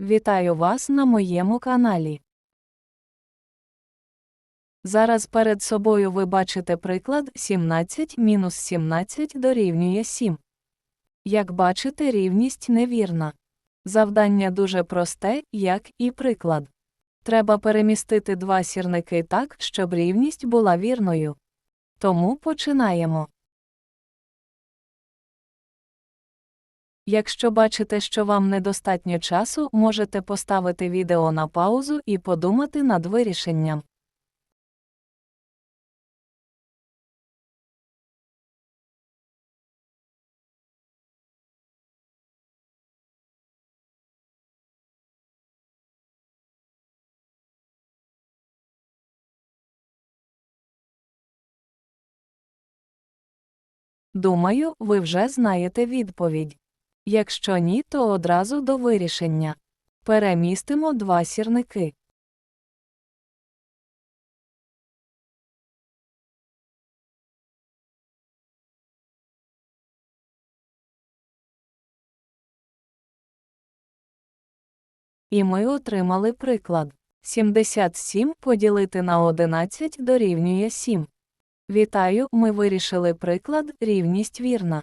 Вітаю вас на моєму каналі. Зараз перед собою ви бачите приклад 17 мінус 17 дорівнює 7. Як бачите, рівність невірна. Завдання дуже просте, як і приклад. Треба перемістити два сірники так, щоб рівність була вірною. Тому починаємо. Якщо бачите, що вам недостатньо часу, можете поставити відео на паузу і подумати над вирішенням. Думаю, ви вже знаєте відповідь. Якщо ні, то одразу до вирішення. Перемістимо два сірники. І ми отримали приклад. 77 поділити на 11 дорівнює 7. Вітаю, ми вирішили приклад, рівність вірна.